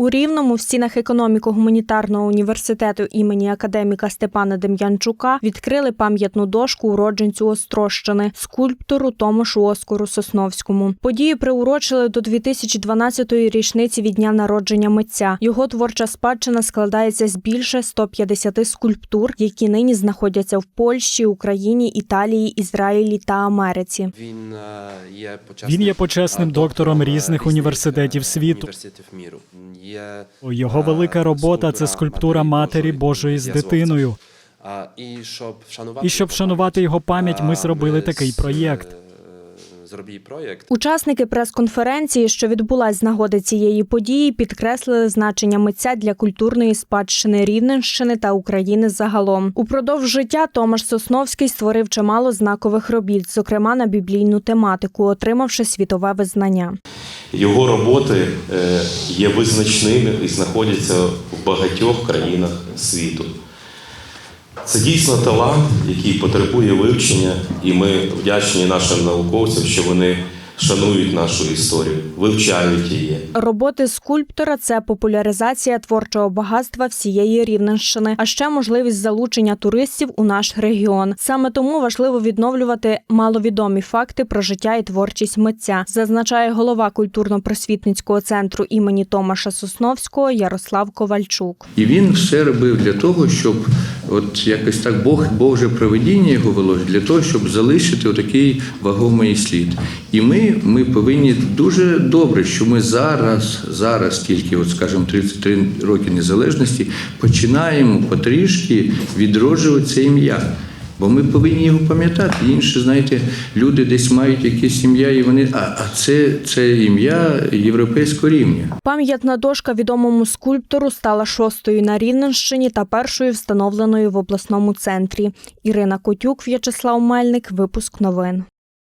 У Рівному в стінах економіко-гуманітарного університету імені академіка Степана Дем'янчука відкрили пам'ятну дошку уродженцю Острощини, скульптору Томашу Оскару Сосновському. Подію приурочили до 2012-ї річниці від дня народження митця. Його творча спадщина складається з більше 150 скульптур, які нині знаходяться в Польщі, Україні, Італії, Ізраїлі та Америці. Він е, є почесним, почесним доктором е, різних університетів світу. Його е, велика робота це скульптура Матері Божої з дитиною. А, І щоб вшанувати, його пам'ять, ми зробили такий проєкт. Зробили проєкт. Учасники прес-конференції, що відбулась з нагоди цієї події, підкреслили значення митця для культурної спадщини Рівненщини та України загалом. Упродовж життя Томаш Сосновський створив чимало знакових робіт, зокрема на біблійну тематику, отримавши світове визнання. Його роботи е, є визначними і знаходяться в багатьох країнах світу. Це дійсно талант, який потребує вивчення, і ми вдячні нашим науковцям, що вони шанують нашу історію, вивчають її. Роботи скульптора це популяризація творчого багатства всієї Рівненщини, а ще можливість залучення туристів у наш регіон. Саме тому важливо відновлювати маловідомі факти про життя і творчість митця, зазначає голова культурно-просвітницького центру імені Томаша Сосновського Ярослав Ковальчук. І він все робив для того, щоб от якось так Бог, Боже проведіння його вело для того, щоб залишити отакий вагомий слід. І ми, ми повинні дуже добре, що ми зараз, зараз тільки, от скажімо, 33 роки незалежності, починаємо потрішки відроджувати це ім'я. Бо ми повинні його пам'ятати. Інші, знаєте, люди десь мають якісь ім'я, і вони. А, а це, це ім'я європейського рівня. Пам'ятна дошка відомому скульптору стала шостою на Рівненщині та першою встановленою в обласному центрі. Ірина Котюк, В'ячеслав Мельник. Випуск новин.